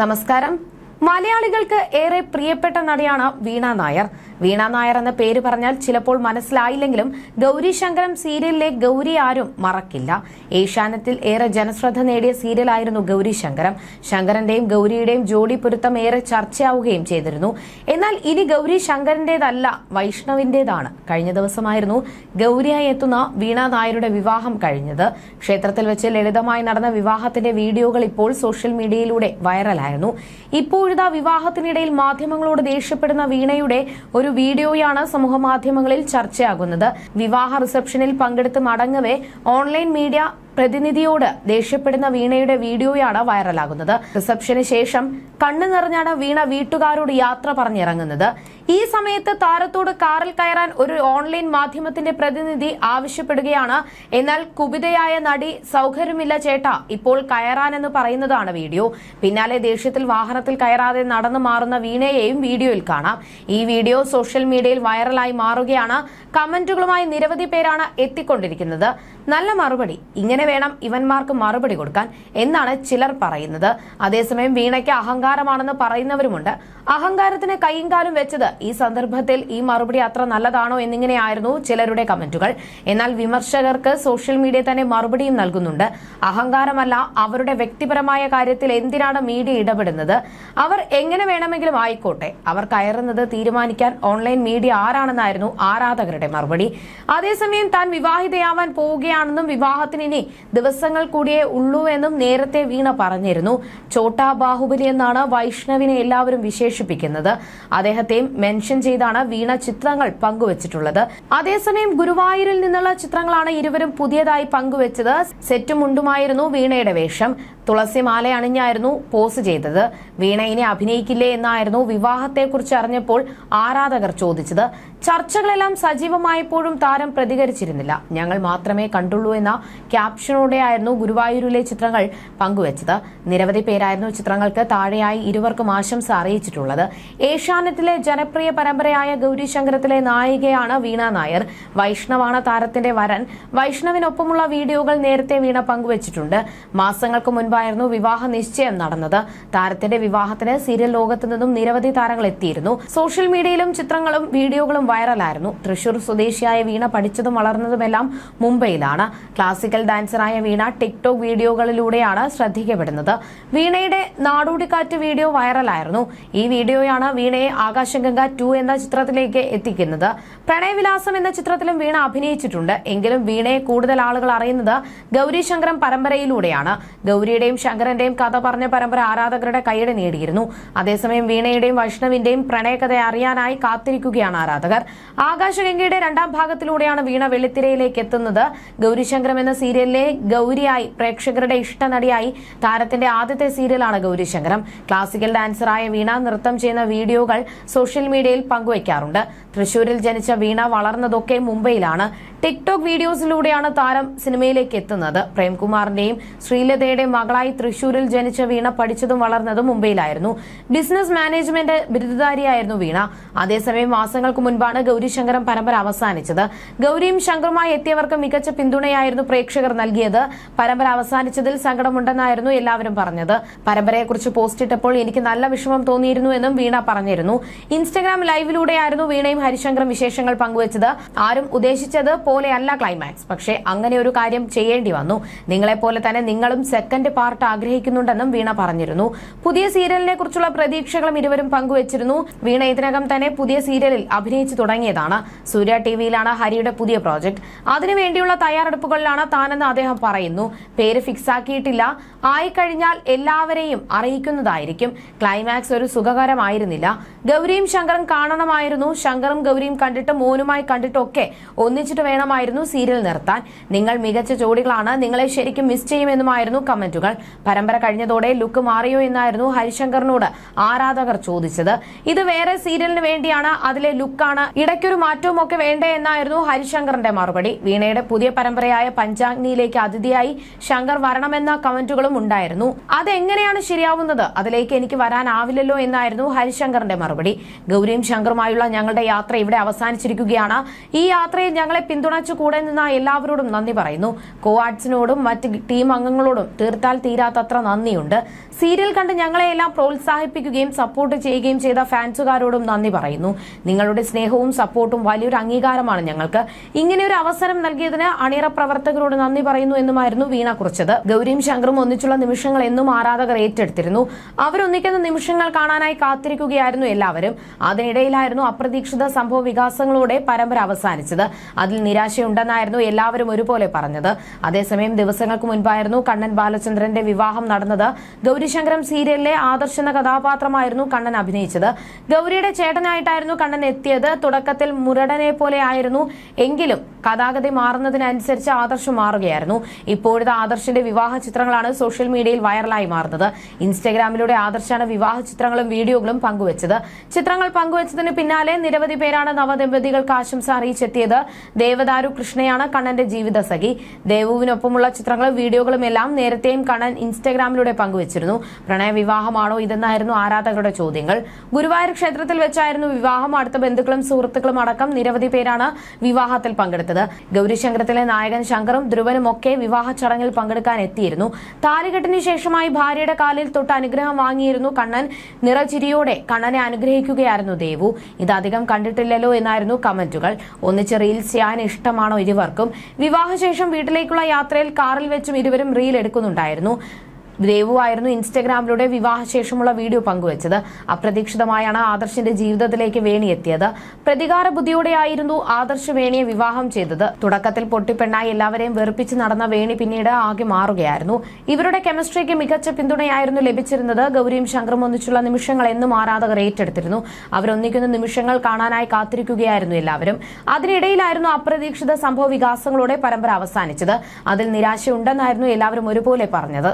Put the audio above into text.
നമസ്കാരം. മലയാളികൾക്ക് ഏറെ പ്രിയപ്പെട്ട നടിയാണ് വീണ നായർ. വീണ നായർ എന്ന പേര് പറഞ്ഞാൽ ചിലപ്പോൾ മനസ്സിലായില്ലെങ്കിലും ഗൗരി ശങ്കരം സീരിയലിലെ ഗൗരി ആരും മറക്കില്ല. ഏഷ്യാനത്തിൽ ഏറെ ജനശ്രദ്ധ നേടിയ സീരിയലായിരുന്നു ഗൗരി ശങ്കരം. ശങ്കരന്റെയും ഗൗരിയുടെയും ജോഡി പൊരുത്തം ഏറെ ചർച്ചയാവുകയും ചെയ്തിരുന്നു. എന്നാൽ ഇനി ഗൗരി ശങ്കരന്റേതല്ല വൈഷ്ണവിന്റേതാണ്. കഴിഞ്ഞ ദിവസമായിരുന്നു ഗൗരിയായി എത്തുന്ന വീണ നായരുടെ വിവാഹം കഴിഞ്ഞത്. ക്ഷേത്രത്തിൽ വെച്ച് ലളിതമായി നടന്ന വിവാഹത്തിന്റെ വീഡിയോകൾ ഇപ്പോൾ സോഷ്യൽ മീഡിയയിലൂടെ വൈറലായിരുന്നു. ഇപ്പോഴിതാ വിവാഹത്തിനിടയിൽ മാധ്യമങ്ങളോട് ദേഷ്യപ്പെടുന്ന വീണയുടെ ഒരു വീഡിയോയാണ് സമൂഹമാധ്യമങ്ങളിൽ ചർച്ചയാകുന്നത്. വിവാഹ റിസപ്ഷനിൽ പങ്കെടുത്ത് മടങ്ങവേ ഓൺലൈൻ മീഡിയ പ്രതിനിധിയോട് ദേഷ്യപ്പെടുന്ന വീണയുടെ വീഡിയോയാണ് വൈറലാകുന്നത്. റിസപ്ഷന് ശേഷം കണ്ണു നിറഞ്ഞാണ് വീണ വീട്ടുകാരോട് യാത്ര പറഞ്ഞിറങ്ങുന്നത്. ഈ സമയത്ത് താരത്തോട് കാറിൽ കയറാൻ ഒരു ഓൺലൈൻ മാധ്യമത്തിന്റെ പ്രതിനിധി ആവശ്യപ്പെടുകയാണ്. എന്നാൽ കുപിതയായ നടി സൗകര്യമില്ല ചേട്ട ഇപ്പോൾ കയറാനെന്ന് പറയുന്നതാണ് വീഡിയോ. പിന്നാലെ ദേഷ്യത്തിൽ വാഹനത്തിൽ കയറാതെ നടന്നു മാറുന്ന വീണയെയും വീഡിയോയിൽ കാണാം. ഈ വീഡിയോ സോഷ്യൽ മീഡിയയിൽ വൈറലായി മാറുകയാണ്. കമന്റുകളുമായി നിരവധി പേരാണ് എത്തിക്കൊണ്ടിരിക്കുന്നത്. നല്ല മറുപടി ഇങ്ങനെ വേണം ഇവന്മാർക്ക് മറുപടി കൊടുക്കാൻ എന്നാണ് ചിലർ പറയുന്നത്. അതേസമയം വീണയ്ക്ക് അഹങ്കാരമാണെന്ന് പറയുന്നവരുമുണ്ട്. അഹങ്കാരത്തിന് കൈയും കാലും വെച്ചത് ഈ സന്ദർഭത്തിൽ ഈ മറുപടി അത്ര നല്ലതാണോ എന്നിങ്ങനെയായിരുന്നു ചിലരുടെ കമന്റുകൾ. എന്നാൽ വിമർശകർക്ക് സോഷ്യൽ മീഡിയ തന്നെ മറുപടിയും നൽകുന്നുണ്ട്. അഹങ്കാരമല്ല അവരുടെ വ്യക്തിപരമായ കാര്യത്തിൽ എന്തിനാണ് മീഡിയ ഇടപെടുന്നത്? അവർ എങ്ങനെ വേണമെങ്കിലും ആയിക്കോട്ടെ. അവർ കയറുന്നത് തീരുമാനിക്കാൻ ഓൺലൈൻ മീഡിയ ആരാണെന്നായിരുന്നു ആരാധകരുടെ മറുപടി. അതേസമയം താൻ വിവാഹിതയാവാൻ പോവുകയാണെന്നും വിവാഹത്തിന് ഇനി ദിവസങ്ങൾ കൂടിയേ ഉള്ളൂ എന്നും നേരത്തെ വീണ പറഞ്ഞിരുന്നു. ചോട്ടാ ബാഹുബലി എന്നാണ് വൈഷ്ണവിനെ എല്ലാവരും വിശേഷിപ്പിക്കുന്നത്. അദ്ദേഹത്തെയും മെൻഷൻ ചെയ്താണ് വീണ ചിത്രങ്ങൾ പങ്കുവച്ചിട്ടുള്ളത്. അതേസമയം ഗുരുവായൂരിൽ നിന്നുള്ള ചിത്രങ്ങളാണ് ഇരുവരും പുതിയതായി പങ്കുവച്ചത്. സെറ്റും മുണ്ടുമായിരുന്നു വീണയുടെ വേഷം. തുളസി മാല അണിഞ്ഞായിരുന്നു പോസ് ചെയ്തത്. വീണ ഇനി അഭിനയിക്കില്ലേ എന്നായിരുന്നു വിവാഹത്തെക്കുറിച്ച് അറിഞ്ഞപ്പോൾ ആരാധകർ ചോദിച്ചത്. ചർച്ചകളെല്ലാം സജീവമായപ്പോഴും താരം പ്രതികരിച്ചിരുന്നില്ല. ഞങ്ങൾ മാത്രമേ കണ്ടുള്ളൂ എന്ന ക്യാപ്ഷനോടെയായിരുന്നു ഗുരുവായൂരിലെ ചിത്രങ്ങൾ പങ്കുവച്ചത്. നിരവധി പേരായിരുന്നു ചിത്രങ്ങൾക്ക് താഴെയായി ഇരുവർക്കും ആശംസ അറിയിച്ചിട്ടുള്ളത്. ഏഷ്യാനെറ്റിലെ ജനപ്രിയ പരമ്പരയായ ഗൗരിശങ്കരത്തിലെ നായികയാണ് വീണ നായർ. വൈഷ്ണവാണ് താരത്തിന്റെ വരൻ. വൈഷ്ണവിനൊപ്പമുള്ള വീഡിയോകൾ നേരത്തെ വീണ പങ്കുവച്ചിട്ടുണ്ട്. മാസങ്ങൾക്ക് മുൻപായിരുന്നു വിവാഹ നിശ്ചയം നടന്നത്. താരത്തിന്റെ വിവാഹത്തിന് സീരിയൽ ലോകത്തു നിന്നും നിരവധി താരങ്ങൾ എത്തിയിരുന്നു. സോഷ്യൽ മീഡിയയിലും ചിത്രങ്ങളും വീഡിയോകളും വൈറലായിരുന്നു. തൃശൂർ സ്വദേശിയായ വീണ പഠിച്ചതും വളർന്നതുമെല്ലാം മുംബൈയിലാണ്. ക്ലാസിക്കൽ ഡാൻസറായ വീണ ടിക്ടോക്ക് വീഡിയോകളിലൂടെയാണ് ശ്രദ്ധിക്കപ്പെടുന്നത്. വീണയുടെ നാടോടിക്കാറ്റ് വീഡിയോ വൈറലായിരുന്നു. ഈ വീഡിയോയാണ് വീണയെ ആകാശഗംഗ ടു എന്ന ചിത്രത്തിലേക്ക് എത്തിക്കുന്നത്. പ്രണയവിലാസം എന്ന ചിത്രത്തിലും വീണ അഭിനയിച്ചിട്ടുണ്ട്. എങ്കിലും വീണയെ കൂടുതൽ ആളുകൾ അറിയുന്നത് ഗൗരി ശങ്കരം പരമ്പരയിലൂടെയാണ് ഗൗരിയുടെയും ശങ്കരന്റെയും കഥ പറഞ്ഞ പരമ്പര ആരാധകരുടെ കൈയടി നേടിയിരുന്നു. അതേസമയം വീണയുടെയും വൈഷ്ണവിന്റെയും പ്രണയകഥ അറിയാനായി കാത്തിരിക്കുകയാണ് ആരാധകർ. ആകാശഗംഗയുടെ രണ്ടാം ഭാഗത്തിലൂടെയാണ് വീണ വെള്ളിത്തിരയിലേക്ക് എത്തുന്നത്. ഗൗരിശങ്കരം എന്ന സീരിയലിലെ ഗൗരിയായി പ്രേക്ഷകരുടെ ഇഷ്ടനടിയായി താരത്തിന്റെ ആദ്യത്തെ സീരിയലാണ് ഗൗരിശങ്കരം. ക്ലാസിക്കൽ ഡാൻസറായ വീണ നൃത്തം ചെയ്യുന്ന വീഡിയോകൾ സോഷ്യൽ മീഡിയയിൽ പങ്കുവയ്ക്കാറുണ്ട്. തൃശൂരിൽ ജനിച്ച വീണ വളർന്നതൊക്കെ മുംബൈയിലാണ്. ടിക്ടോക്ക് വീഡിയോസിലൂടെയാണ് താരം സിനിമയിലേക്ക് എത്തുന്നത്. പ്രേംകുമാറിന്റെയും ശ്രീലതയുടെയും മകളായി തൃശൂരിൽ ജനിച്ച വീണ പഠിച്ചതും വളർന്നതും മുംബൈയിലായിരുന്നു. ബിസിനസ് മാനേജ്മെന്റ് ബിരുദധാരിയായിരുന്നു വീണ. അതേസമയം മാസങ്ങൾക്ക് മുൻപാണ് ഗൗരിശങ്കരം പരമ്പര അവസാനിച്ചത്. ഗൗരിയും ശങ്കറുമായി എത്തിയവർക്ക് മികച്ച പിന്തുണയായിരുന്നു പ്രേക്ഷകർ നൽകിയത്. പരമ്പര അവസാനിച്ചതിൽ സങ്കടമുണ്ടെന്നായിരുന്നു എല്ലാവരും പറഞ്ഞത്. പരമ്പരയെക്കുറിച്ച് പോസ്റ്റ് ഇട്ടപ്പോൾ എനിക്ക് നല്ല വിഷമം തോന്നിയിരുന്നു എന്നും വീണ പറഞ്ഞിരുന്നു. ഇൻസ്റ്റഗ്രാം ലൈവിലൂടെയായിരുന്നു വീണയും ഹരിശങ്കറും വിശേഷങ്ങൾ പങ്കുവച്ചത്. ആരും ഉദ്ദേശിച്ചത് പോലെയല്ല ക്ലൈമാക്സ് പക്ഷേ അങ്ങനെ ഒരു കാര്യം ചെയ്യേണ്ടി വന്നു. നിങ്ങളെപ്പോലെ തന്നെ നിങ്ങളും സെക്കൻഡ് പാർട്ട് ആഗ്രഹിക്കുന്നുണ്ടെന്നും വീണ പറഞ്ഞിരുന്നു. പുതിയ സീരിയലിനെ കുറിച്ചുള്ള പ്രതീക്ഷകളും ഇരുവരും പങ്കുവച്ചിരുന്നു. വീണ ഇതിനകം തന്നെ പുതിയ സീരിയലിൽ അഭിനയിച്ചു തുടങ്ങിയതാണ്. സൂര്യ ടിവിയിലാണ് ഹരിയുടെ പുതിയ പ്രോജക്ട്. അതിനുവേണ്ടിയുള്ള തയ്യാറെടുപ്പുകളിലാണ് താനെന്ന് അദ്ദേഹം പറയുന്നു. പേര് ഫിക്സ് ആക്കിയിട്ടില്ല ആയിക്കഴിഞ്ഞാൽ എല്ലാവരെയും അറിയിക്കുന്നതായിരിക്കും. ക്ലൈമാക്സ് ഒരു സുഖകരമായിരുന്നില്ല. ഗൗരിയും ശങ്കറും കാണണമായിരുന്നു. ശങ്കറും ഗൗരിയും കണ്ടിട്ട് മോനുമായി കണ്ടിട്ടൊക്കെ ഒന്നിച്ചിട്ട് വേണമായിരുന്നു സീരിയൽ നിർത്താൻ. നിങ്ങൾ മികച്ച ജോഡികളാണ്. നിങ്ങളെ ശരിക്കും മിസ് ചെയ്യുമെന്നുമായിരുന്നു കമന്റുകൾ. പരമ്പര കഴിഞ്ഞതോടെ ലുക്ക് മാറിയോ എന്നായിരുന്നു ഹരിശങ്കറിനോട് ആരാധകർ ചോദിച്ചത്. ഇത് വേറെ സീരിയലിന് വേണ്ടിയാണ്. അതിലെ ലുക്കാണ് ഇടയ്ക്കൊരു മാറ്റവും ഒക്കെ വേണ്ടേ എന്നായിരുന്നു ഹരിശങ്കറിന്റെ മറുപടി. വീണയുടെ പുതിയ പരമ്പരയായ പഞ്ചാഗ്നിയിലേക്ക് അതിഥിയായി ശങ്കർ വരണമെന്ന കമന്റുകളും ഉണ്ടായിരുന്നു. അതെങ്ങനെയാണ് ശരിയാവുന്നത്? അതിലേക്ക് എനിക്ക് വരാനാവില്ലല്ലോ എന്നായിരുന്നു ഹരിശങ്കറിന്റെ മറുപടി. ഗൗരിയും ശങ്കറുമായുള്ള ഞങ്ങളുടെ യാത്ര ഇവിടെ അവസാനിച്ചിരിക്കുകയാണ്. ഈ യാത്രയിൽ ഞങ്ങളെ പിന്തുണ പിന്തുണച്ചു കൂടെ നിന്ന എല്ലാവരോടും നന്ദി പറയുന്നു. കോവാഡ്സിനോടും മറ്റ് ടീം അംഗങ്ങളോടും തീർത്താൽ തീരാത്തത്ര നന്ദിയുണ്ട്. സീരിയൽ കണ്ട് ഞങ്ങളെയെല്ലാം പ്രോത്സാഹിപ്പിക്കുകയും സപ്പോർട്ട് ചെയ്യുകയും ചെയ്ത ഫാൻസുകാരോടും നന്ദി പറയുന്നു. നിങ്ങളുടെ സ്നേഹവും സപ്പോർട്ടും വലിയൊരു അംഗീകാരമാണ് ഞങ്ങൾക്ക്. ഇങ്ങനെ ഒരു അവസരം നൽകിയതിന് അണിയറ പ്രവർത്തകരോട് നന്ദി പറയുന്നു എന്നുമായിരുന്നു വീണ കുറിച്ചത്. ഗൗരിയും ശങ്കറും ഒന്നിച്ചുള്ള നിമിഷങ്ങൾ എന്നും ആരാധകർ ഏറ്റെടുത്തിരുന്നു. അവരൊന്നിക്കുന്ന നിമിഷങ്ങൾ കാണാനായി കാത്തിരിക്കുകയായിരുന്നു എല്ലാവരും. അതിനിടയിലായിരുന്നു അപ്രതീക്ഷിത സംഭവ വികാസങ്ങളോടെ പരമ്പര അവസാനിച്ചത്. അതിൽ നിരാശയുണ്ടെന്നായിരുന്നു എല്ലാവരും ഒരുപോലെ പറഞ്ഞത്. അതേസമയം ദിവസങ്ങൾക്ക് മുൻപായിരുന്നു കണ്ണൻ ബാലചന്ദ്രന്റെ വിവാഹം നടന്നത്. ഗൗരിശങ്കരം സീരിയലിലെ ആദർശന കഥാപാത്രമായിരുന്നു കണ്ണൻ അഭിനയിച്ചത്. ഗൗരിയുടെ ചേട്ടനായിട്ടായിരുന്നു കണ്ണൻ എത്തിയത്. തുടക്കത്തിൽ മുരടനെ പോലെ ആയിരുന്നു. എങ്കിലും കഥാഗതി മാറുന്നതിനനുസരിച്ച് ആദർശ് മാറുകയായിരുന്നു. ഇപ്പോഴത്തെ ആദർശിന്റെ വിവാഹ ചിത്രങ്ങളാണ് സോഷ്യൽ മീഡിയയിൽ വൈറലായി മാറുന്നത്. ഇൻസ്റ്റഗ്രാമിലൂടെ ആദർശാണ് വിവാഹ ചിത്രങ്ങളും വീഡിയോകളും പങ്കുവച്ചത്. ചിത്രങ്ങൾ പങ്കുവച്ചതിന് പിന്നാലെ നിരവധി പേരാണ് നവദമ്പതികൾക്ക് ആശംസ അറിയിച്ചെത്തിയത്. ദേവദാരു കൃഷ്ണയാണ് കണ്ണന്റെ ജീവിത സഖി. ദേവുവിനൊപ്പമുള്ള ചിത്രങ്ങളും വീഡിയോകളും എല്ലാം നേരത്തെയും കണ്ണൻ ഇൻസ്റ്റഗ്രാമിലൂടെ പങ്കുവച്ചിരുന്നു. പ്രണയ വിവാഹമാണോ ഇതെന്നായിരുന്നു ആരാധകരുടെ ചോദ്യങ്ങൾ. ഗുരുവായൂർ ക്ഷേത്രത്തിൽ വെച്ചായിരുന്നു വിവാഹം. അടുത്ത ബന്ധുക്കളും സുഹൃത്തുക്കളും അടക്കം നിരവധി പേരാണ് വിവാഹത്തിൽ പങ്കെടുത്തത്. ഗൗരിശങ്കരത്തിലെ നായകൻ ശങ്കറും ധ്രുവനും ഒക്കെ വിവാഹ ചടങ്ങിൽ പങ്കെടുക്കാൻ എത്തിയിരുന്നു. താലികെട്ടിന് ശേഷമായി ഭാര്യയുടെ കാലിൽ തൊട്ട് അനുഗ്രഹം വാങ്ങിയിരുന്നു കണ്ണൻ. നിറചിരിയോടെ കണ്ണനെ അനുഗ്രഹിക്കുകയായിരുന്നു ദേവു. ഇതധികം കണ്ടിട്ടില്ലല്ലോ എന്നായിരുന്നു കമന്റുകൾ. ഒന്നിച്ച് റീൽസ് ചെയ്യാൻ ഇഷ്ടമാണോ ഇരുവർക്കും? വിവാഹശേഷം വീട്ടിലേക്കുള്ള യാത്രയിൽ കാറിൽ വെച്ചും ഇരുവരും റീൽ എടുക്കുന്നുണ്ടായിരുന്നു. ദേവു ആയിരുന്നു ഇൻസ്റ്റഗ്രാമിലൂടെ വിവാഹശേഷമുള്ള വീഡിയോ പങ്കുവച്ചത്. അപ്രതീക്ഷിതമായാണ് ആദർശിന്റെ ജീവിതത്തിലേക്ക് വേണിയെത്തിയത്. പ്രതികാര ബുദ്ധിയോടെയായിരുന്നു ആദർശ് വേണിയെ വിവാഹം ചെയ്തത്. തുടക്കത്തിൽ പൊട്ടിപ്പെണ്ണായി എല്ലാവരെയും വെറുപ്പിച്ച് നടന്ന വേണി പിന്നീട് ആകെ മാറുകയായിരുന്നു. ഇവരുടെ കെമിസ്ട്രിക്ക് മികച്ച പിന്തുണയായിരുന്നു ലഭിച്ചിരുന്നത്. ഗൗരിയും ശങ്കറും ഒന്നിച്ചുള്ള നിമിഷങ്ങൾ എന്നും ആരാധകർ ഏറ്റെടുത്തിരുന്നു. അവരൊന്നിക്കുന്ന നിമിഷങ്ങൾ കാണാനായി കാത്തിരിക്കുകയായിരുന്നു എല്ലാവരും. അതിനിടയിലായിരുന്നു അപ്രതീക്ഷിത സംഭവ വികാസങ്ങളോടെ പരമ്പര അവസാനിച്ചത്. അതിൽ നിരാശയുണ്ടെന്നായിരുന്നു എല്ലാവരും ഒരുപോലെ പറഞ്ഞത്.